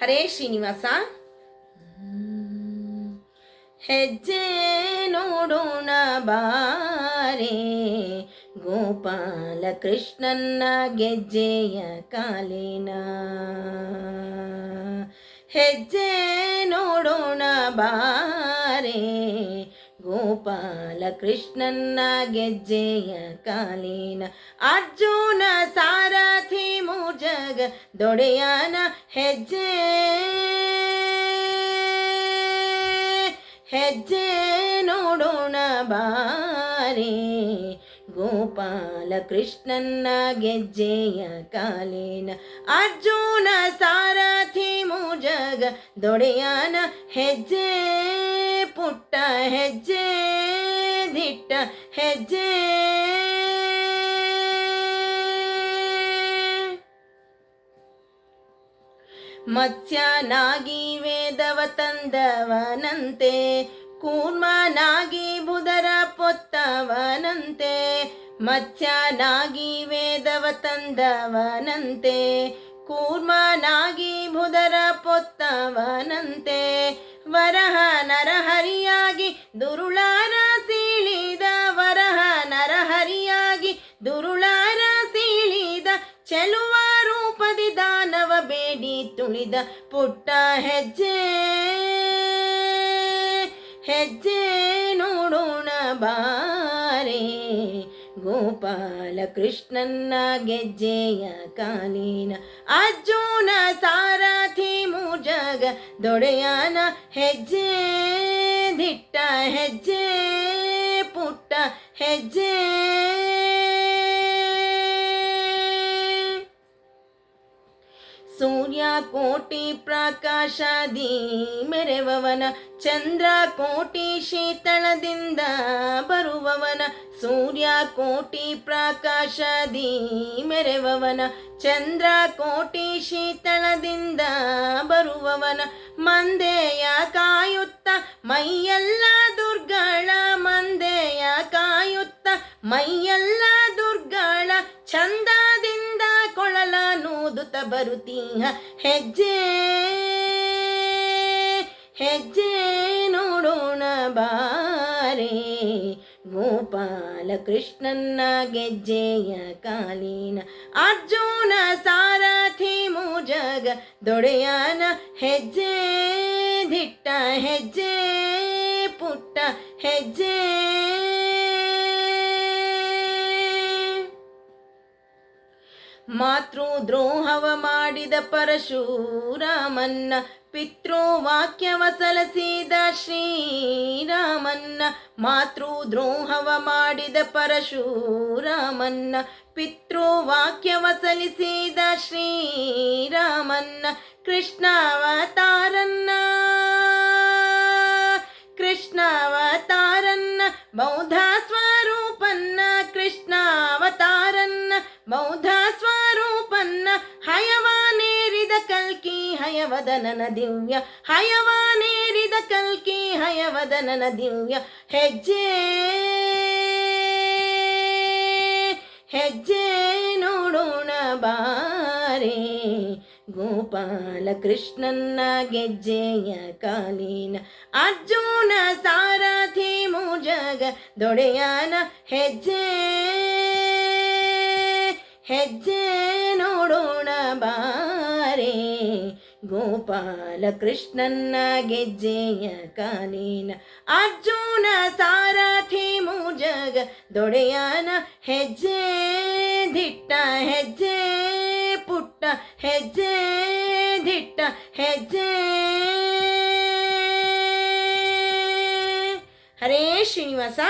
ಹರೇ ಶ್ರೀನಿವಾಸ. ಹೆಜ್ಜೆ ನೋಡೋಣ ಬಾರೆ. ಗೋಪಾಲ ಕೃಷ್ಣನ್ನ ಗೆಜ್ಜೆಯ ಕಾಲಿನ. ಹೆಜ್ಜೆ ನೋಡೋಣ ಬಾರೆ. ಗೋಪಾಲ ಕೃಷ್ಣನ್ನ ಗೆಜ್ಜೆಯ ಕಾಲಿನ. ಅರ್ಜುನ ಸಾರಥಿ ಮುಜಗ ದೊಡೆಯನ ಹೆಜ್ಜೆ. ಹೆಜ್ಜೆ ನೋಡೋಣ ಬಾರಿ. ಗೋಪಾಲ ಕೃಷ್ಣನ್ನ ಗೆಜ್ಜೆಯ ಕಾಲಿನ ಅರ್ಜುನ ಸಾರಥಿ ಮೂಜಗ ದೊಡೆಯನ ಹೆಜ್ಜೆ. ಪುಟ್ಟ ಹೆಜ್ಜೆ, ದಿಟ್ಟ ಹೆಜ್ಜೆ. ಮತ್ಸ್ಯನಾಗಿ ವೇದವ ತಂದವನಂತೆ ಕೂರ್ಮನಾಗಿ ಬುಧರ ಪೊತ್ತವನಂತೆ, ಮತ್ಸ್ಯನಾಗಿ ವೇದವ ತಂದವನಂತೆ ಕೂರ್ಮನಾಗಿ ಬುಧರ ಪೊತ್ತವನಂತೆ, ವರಹ ನರಹರಿಯಾಗಿ ದುರುಳಾರ ಸೀಳಿದ, ವರಹ ನರಹರಿಯಾಗಿ ದುರುಳಾರ ಸೀಳಿದ ಬೇಡಿ ತುಳಿದ ಪುಟ್ಟ ಹೆಜ್ಜೆ ಹೆಜ್ಜೆ ನೋಡೋಣ ಬಾರೆ. ಗೋಪಾಲ ಕೃಷ್ಣನ್ನ ಗೆಜ್ಜೆಯ ಕಾಲಿನ ಅರ್ಜುನ ಸಾರಥಿ ಮೂಜಗ ದೊಡೆಯನ ಹೆಜ್ಜೆ, ದಿಟ್ಟ ಹೆಜ್ಜೆ, ಪುಟ್ಟ ಹೆಜ್ಜೆ. ಸೂರ್ಯ ಕೋಟಿ ಪ್ರಕಾಶದಿ ಮೆರೆವವನ ಚಂದ್ರ ಕೋಟಿ ಶೀತಳದಿಂದ ಬರುವವನ ಸೂರ್ಯ ಕೋಟಿ ಪ್ರಕಾಶದಿ ಮೆರೆವವನ ಚಂದ್ರ ಕೋಟಿ ಶೀತಳದಿಂದ ಬರುವವನ, ಮಂದೆಯ ಕಾಯುತ್ತ ಮೈಯೆಲ್ಲ ದುರ್ಗಳ, ಮಂದೆಯ ಕಾಯುತ್ತ ಮೈಯೆಲ್ಲ ಬರುತ್ತೀಹ ಹೆಜ್ಜೆ ಹೆಜ್ಜೆ ನೋಡೋಣ ಬಾರೆ. ಗೋಪಾಲ ಕೃಷ್ಣನ್ನ ಗೆಜ್ಜೆಯ ಕಾಲಿನ ಅರ್ಜುನ ಸಾರಥಿ ಮುಜಗ ದೊಡೆಯನ ಹೆಜ್ಜೆ ದಿಟ್ಟ ಹೆಜ್ಜೆ ಪುಟ್ಟ ಹೆಜ್ಜೆ ಮಾತೃ ದ್ರೋಹವ ಮಾಡಿದ ಪರಶುರಾಮನ್ನ ಪಿತೃವಾಕ್ಯವ ಸಲಸಿದ ಶ್ರೀರಾಮನ್ನ ಮಾತೃ ದ್ರೋಹವ ಮಾಡಿದ ಪರಶುರಾಮನ್ನ ಪಿತೃವಾಕ್ಯವ ಸಲಿಸಿದ ಶ್ರೀರಾಮನ್ನ ಕೃಷ್ಣಾವತಾರನ್ನ ಕೃಷ್ಣಾವತಾರನ್ನ ಬೌದ್ಧ ಸ್ವರೂಪನ್ನ ಕೃಷ್ಣಾವತಾರನ್ನ ಬೌದ್ಧ ಸ್ವರೂಪನ್ನ ಹಯವದನನ ದಿವ್ಯ ಹಯವಾನೇರಿದ ಕಲ್ಕಿ, ಹಯವದನನ ದಿವ್ಯ, ಹೆಜ್ಜೆ ಹೆಜ್ಜೆ ನೋಡೋಣ ಬಾರೆ. ಗೋಪಾಲ ಕೃಷ್ಣನ್ನ ಗೆಜ್ಜೆಯ ಕಾಲಿನ, ಅರ್ಜುನ ಸಾರಥಿ ಮುಜಗ ದೊಡೆಯನ, ಹೆಜ್ಜೆ ಹೆಜ್ಜೆ ನೋಡೋಣ ಬಾರೆ. ಗೋಪಾಲ ಕೃಷ್ಣನ್ನ ಗೆಜ್ಜೆಯ ಕಾಲಿನ ಅರ್ಜುನ ಸಾರಥಿ ಮೂಜಗ ದೊಡೆಯನ ಹೆಜ್ಜೆ ದಿಟ್ಟ, ಹೆಜ್ಜೆ ಪುಟ್ಟ, ಹೆಜ್ಜೆ ದಿಟ್ಟ, ಹೆಜ್ಜೆ ಹರೇ ಶ್ರೀನಿವಾಸ.